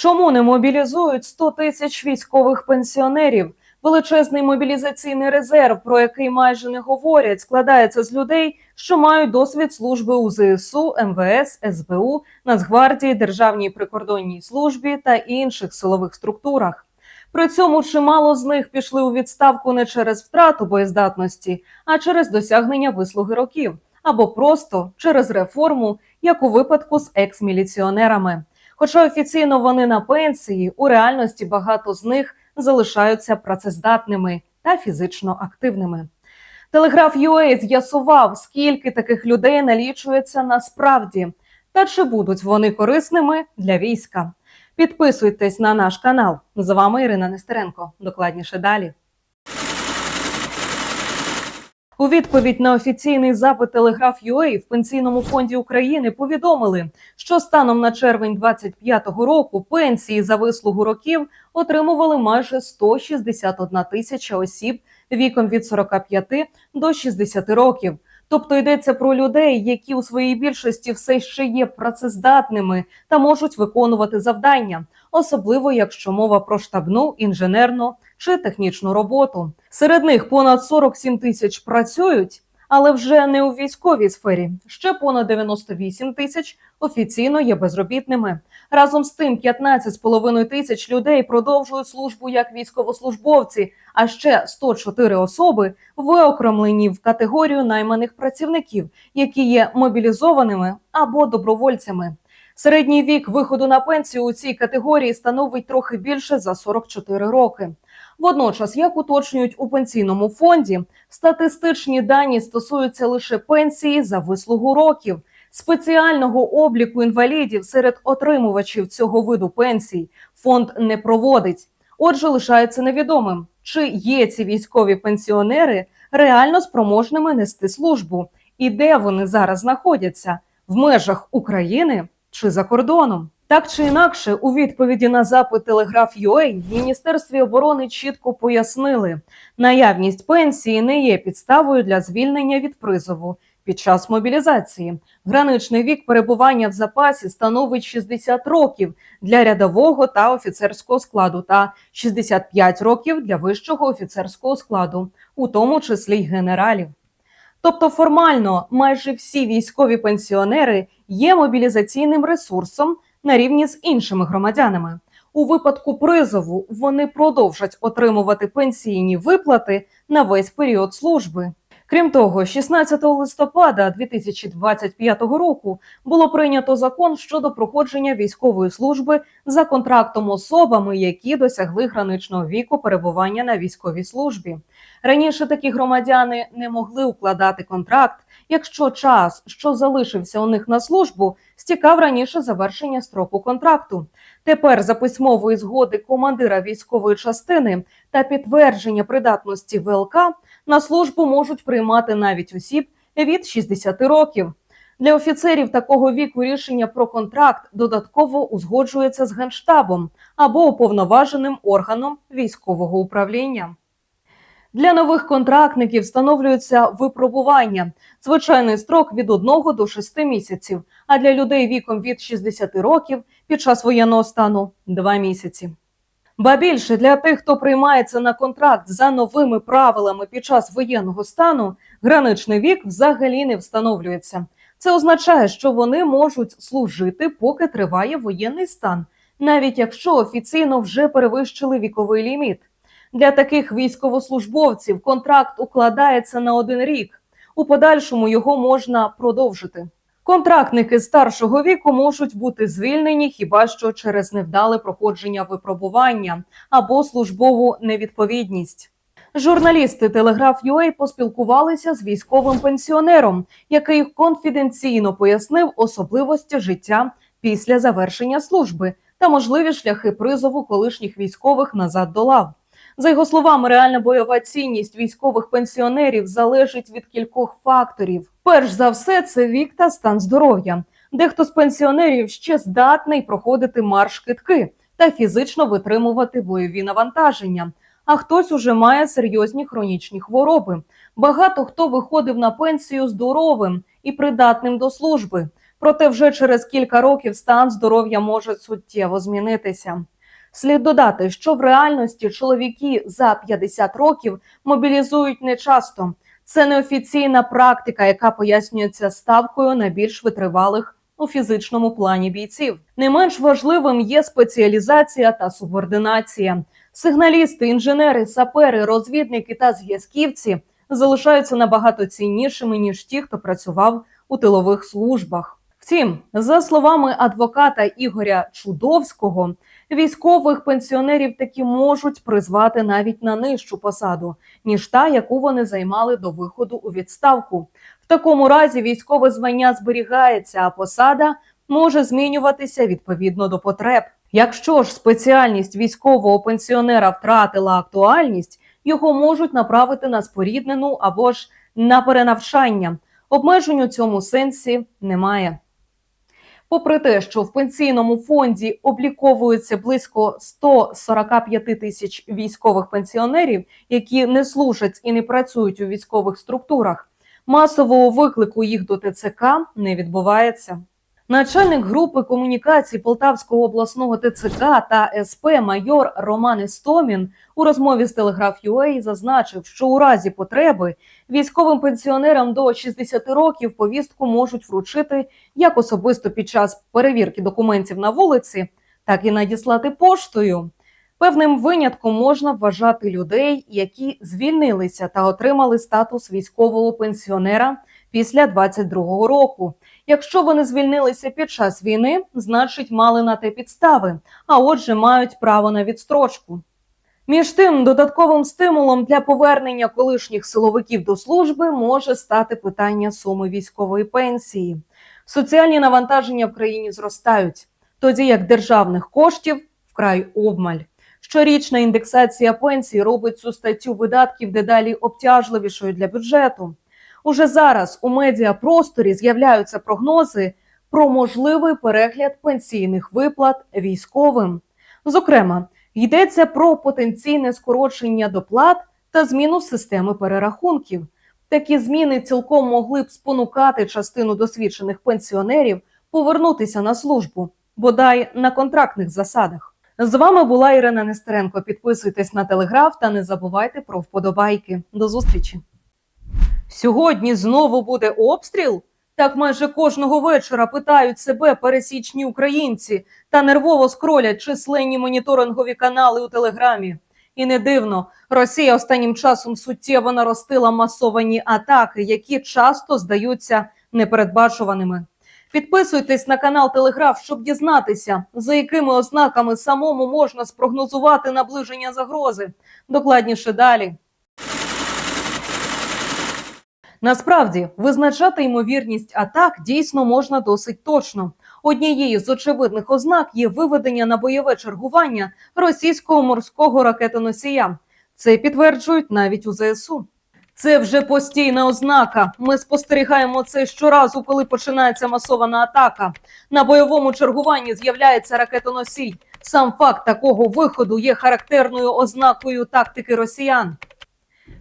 Чому не мобілізують 100 тисяч військових пенсіонерів? Величезний мобілізаційний резерв, про який майже не говорять, складається з людей, що мають досвід служби у ЗСУ, МВС, СБУ, Нацгвардії, Державній прикордонній службі та інших силових структурах. При цьому чимало з них пішли у відставку не через втрату боєздатності, а через досягнення вислуги років або просто через реформу, як у випадку з екс-міліціонерами. Хоча офіційно вони на пенсії, у реальності багато з них залишаються працездатними та фізично активними. Телеграф UA з'ясував, скільки таких людей налічується насправді, та чи будуть вони корисними для війська. Підписуйтесь на наш канал. З вами Ірина Нестеренко. Докладніше далі. У відповідь на офіційний запит Телеграф UA в пенсійному фонді України повідомили, що станом на червень 25-го року пенсії за вислугу років отримували майже 161 тисяча осіб віком від 45 до 60 років. Тобто йдеться про людей, які у своїй більшості все ще є працездатними та можуть виконувати завдання, особливо якщо мова про штабну, інженерну чи технічну роботу. Серед них понад 47 тисяч працюють, але вже не у військовій сфері. Ще понад 98 тисяч офіційно є безробітними. Разом з тим, 15,5 тисяч людей продовжують службу як військовослужбовці, а ще 104 особи виокремлені в категорію найманих працівників, які є мобілізованими або добровольцями. Середній вік виходу на пенсію у цій категорії становить трохи більше за 44 роки. Водночас, як уточнюють у пенсійному фонді, статистичні дані стосуються лише пенсії за вислугу років. Спеціального обліку інвалідів серед отримувачів цього виду пенсій фонд не проводить. Отже, лишається невідомим, чи є ці військові пенсіонери реально спроможними нести службу, і де вони зараз знаходяться в межах України чи за кордоном. Так чи інакше, у відповіді на запит Телеграф UA в Міністерстві оборони чітко пояснили, наявність пенсії не є підставою для звільнення від призову під час мобілізації. Граничний вік перебування в запасі становить 60 років для рядового та офіцерського складу та 65 років для вищого офіцерського складу, у тому числі й генералів. Тобто формально майже всі військові пенсіонери є мобілізаційним ресурсом на рівні з іншими громадянами. У випадку призову вони продовжать отримувати пенсійні виплати на весь період служби. Крім того, 16 листопада 2025 року було прийнято закон щодо проходження військової служби за контрактом особами, які досягли граничного віку перебування на військовій службі. Раніше такі громадяни не могли укладати контракт, якщо час, що залишився у них на службу, стікав раніше завершення строку контракту. Тепер за письмової згоди командира військової частини та підтвердження придатності ВЛК на службу можуть приймати навіть осіб від 60 років. Для офіцерів такого віку рішення про контракт додатково узгоджується з генштабом або уповноваженим органом військового управління. Для нових контрактників встановлюється випробування. Звичайний строк від 1 до 6 місяців, а для людей віком від 60 років під час воєнного стану 2 місяці. Ба більше для тих, хто приймається на контракт за новими правилами під час воєнного стану, граничний вік взагалі не встановлюється. Це означає, що вони можуть служити, поки триває воєнний стан, навіть якщо офіційно вже перевищили віковий ліміт. Для таких військовослужбовців контракт укладається на один рік. У подальшому його можна продовжити. Контрактники старшого віку можуть бути звільнені хіба що через невдале проходження випробування або службову невідповідність. Журналісти Телеграф UA поспілкувалися з військовим пенсіонером, який конфіденційно пояснив особливості життя після завершення служби та можливі шляхи призову колишніх військових назад до лав. За його словами, реальна бойова цінність військових пенсіонерів залежить від кількох факторів. Перш за все, це вік та стан здоров'я. Дехто з пенсіонерів ще здатний проходити марш китки та фізично витримувати бойові навантаження. А хтось уже має серйозні хронічні хвороби. Багато хто виходив на пенсію здоровим і придатним до служби. Проте вже через кілька років стан здоров'я може суттєво змінитися. Слід додати, що в реальності чоловіки за 50 років мобілізують нечасто. Це неофіційна практика, яка пояснюється ставкою на більш витривалих у фізичному плані бійців. Не менш важливим є спеціалізація та субординація. Сигналісти, інженери, сапери, розвідники та зв'язківці залишаються набагато ціннішими ніж ті, хто працював у тилових службах. Втім, за словами адвоката Ігоря Чудовського, військових пенсіонерів таки можуть призвати навіть на нижчу посаду, ніж та, яку вони займали до виходу у відставку. В такому разі військове звання зберігається, а посада може змінюватися відповідно до потреб. Якщо ж спеціальність військового пенсіонера втратила актуальність, його можуть направити на споріднену або ж на перенавчання. Обмежень у цьому сенсі немає. Попри те, що в пенсійному фонді обліковується близько 145 тисяч військових пенсіонерів, які не служать і не працюють у військових структурах, масового виклику їх до ТЦК не відбувається. Начальник групи комунікацій Полтавського обласного ТЦК та СП майор Роман Істомін у розмові з телеграф Телеграф.UA зазначив, що у разі потреби військовим пенсіонерам до 60 років повістку можуть вручити як особисто під час перевірки документів на вулиці, так і надіслати поштою. Певним винятком можна вважати людей, які звільнилися та отримали статус військового пенсіонера після 22-го року. Якщо вони звільнилися під час війни, значить мали на те підстави, а отже, мають право на відстрочку. Між тим, додатковим стимулом для повернення колишніх силовиків до служби може стати питання суми військової пенсії. Соціальні навантаження в країні зростають, тоді як державних коштів вкрай обмаль. Щорічна індексація пенсій робить цю статтю видатків дедалі обтяжливішою для бюджету. Уже зараз у медіапросторі з'являються прогнози про можливий перегляд пенсійних виплат військовим. Зокрема, йдеться про потенційне скорочення доплат та зміну системи перерахунків. Такі зміни цілком могли б спонукати частину досвідчених пенсіонерів повернутися на службу, бодай на контрактних засадах. З вами була Ірина Нестеренко. Підписуйтесь на телеграф та не забувайте про вподобайки. До зустрічі. Сьогодні знову буде обстріл? Так майже кожного вечора питають себе пересічні українці та нервово скролять численні моніторингові канали у телеграмі. І не дивно, Росія останнім часом суттєво наростила масовані атаки, які часто здаються непередбачуваними. Підписуйтесь на канал Телеграф, щоб дізнатися, за якими ознаками самому можна спрогнозувати наближення загрози. Докладніше далі. Насправді визначати ймовірність атак дійсно можна досить точно. Однією з очевидних ознак є виведення на бойове чергування російського морського ракетоносія. Це підтверджують навіть у ЗСУ. Це вже постійна ознака. Ми спостерігаємо це щоразу, коли починається масована атака. На бойовому чергуванні з'являється ракетоносій. Сам факт такого виходу є характерною ознакою тактики росіян.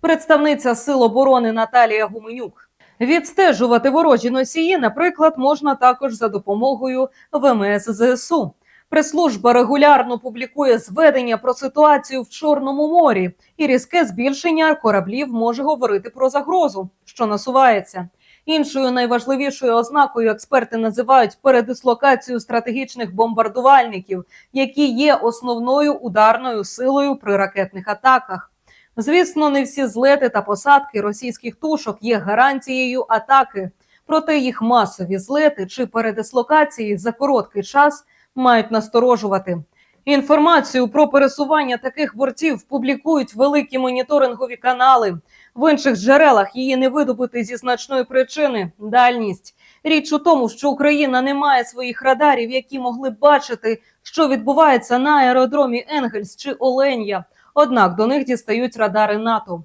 Представниця Сил оборони Наталія Гуменюк. Відстежувати ворожі носії, наприклад, можна також за допомогою ВМС ЗСУ. Прес-служба регулярно публікує зведення про ситуацію в Чорному морі, і різке збільшення кораблів може говорити про загрозу, що насувається. Іншою найважливішою ознакою експерти називають передислокацію стратегічних бомбардувальників, які є основною ударною силою при ракетних атаках. Звісно, не всі злети та посадки російських тушок є гарантією атаки, проте їх масові злети чи передислокації за короткий час мають насторожувати. Інформацію про пересування таких бортів публікують великі моніторингові канали. В інших джерелах її не видобути зі значної причини дальність. Річ у тому, що Україна не має своїх радарів, які могли б бачити, що відбувається на аеродромі Енгельс чи Оленя. Однак до них дістають радари НАТО.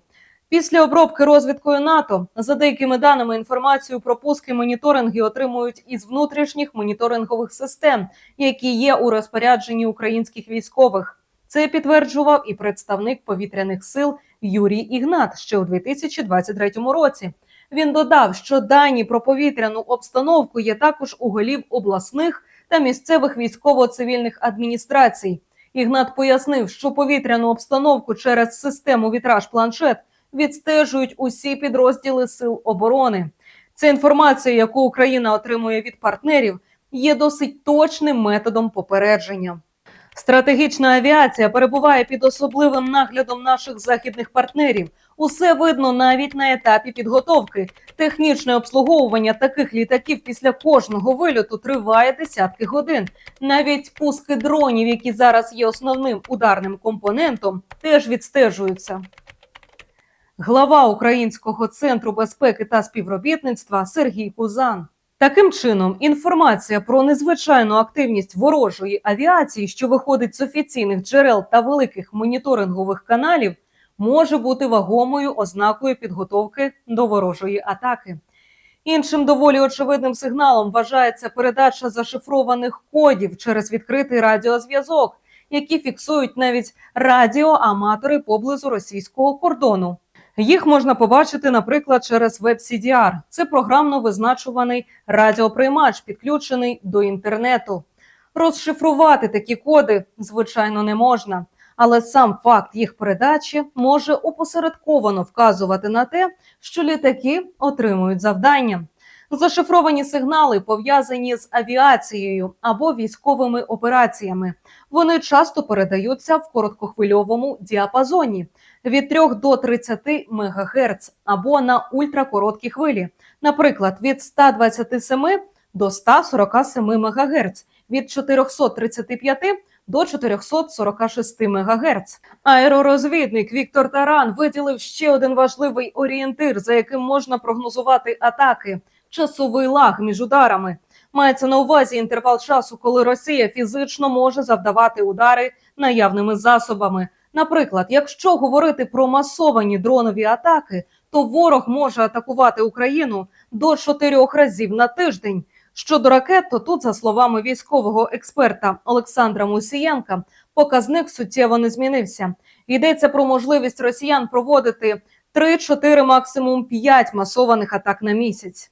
Після обробки розвідкою НАТО, за деякими даними, інформацію про пуски моніторинги отримують із внутрішніх моніторингових систем, які є у розпорядженні українських військових. Це підтверджував і представник повітряних сил Юрій Ігнат ще у 2023 році. Він додав, що дані про повітряну обстановку є також у голів обласних та місцевих військово-цивільних адміністрацій. Ігнат пояснив, що повітряну обстановку через систему вітраж планшет відстежують усі підрозділи сил оборони. Ця інформація, яку Україна отримує від партнерів, є досить точним методом попередження. Стратегічна авіація перебуває під особливим наглядом наших західних партнерів. Усе видно навіть на етапі підготовки. Технічне обслуговування таких літаків після кожного вильоту триває десятки годин. Навіть пуски дронів, які зараз є основним ударним компонентом, теж відстежуються. Глава Українського центру безпеки та співробітництва Сергій Кузан. Таким чином, інформація про незвичайну активність ворожої авіації, що виходить з офіційних джерел та великих моніторингових каналів, може бути вагомою ознакою підготовки до ворожої атаки. Іншим доволі очевидним сигналом вважається передача зашифрованих кодів через відкритий радіозв'язок, які фіксують навіть радіоаматори поблизу російського кордону. Їх можна побачити, наприклад, через WebCDR. Це програмно визначуваний радіоприймач, підключений до інтернету. Розшифрувати такі коди, звичайно, не можна, але сам факт їх передачі може опосередковано вказувати на те, що літаки отримують завдання. Зашифровані сигнали пов'язані з авіацією або військовими операціями. Вони часто передаються в короткохвильовому діапазоні від 3 до 30 МГц або на ультракороткі хвилі, наприклад, від 127 до 147 МГц, від 435 до 446 МГц. Аеророзвідник Віктор Таран виділив ще один важливий орієнтир, за яким можна прогнозувати атаки часовий лаг між ударами. Мається на увазі інтервал часу, коли Росія фізично може завдавати удари наявними засобами. Наприклад, якщо говорити про масовані дронові атаки, то ворог може атакувати Україну до чотирьох разів на тиждень. Щодо ракет, то тут, за словами військового експерта Олександра Мусієнка, показник суттєво не змінився. Йдеться про можливість росіян проводити 3-4, максимум 5 масованих атак на місяць.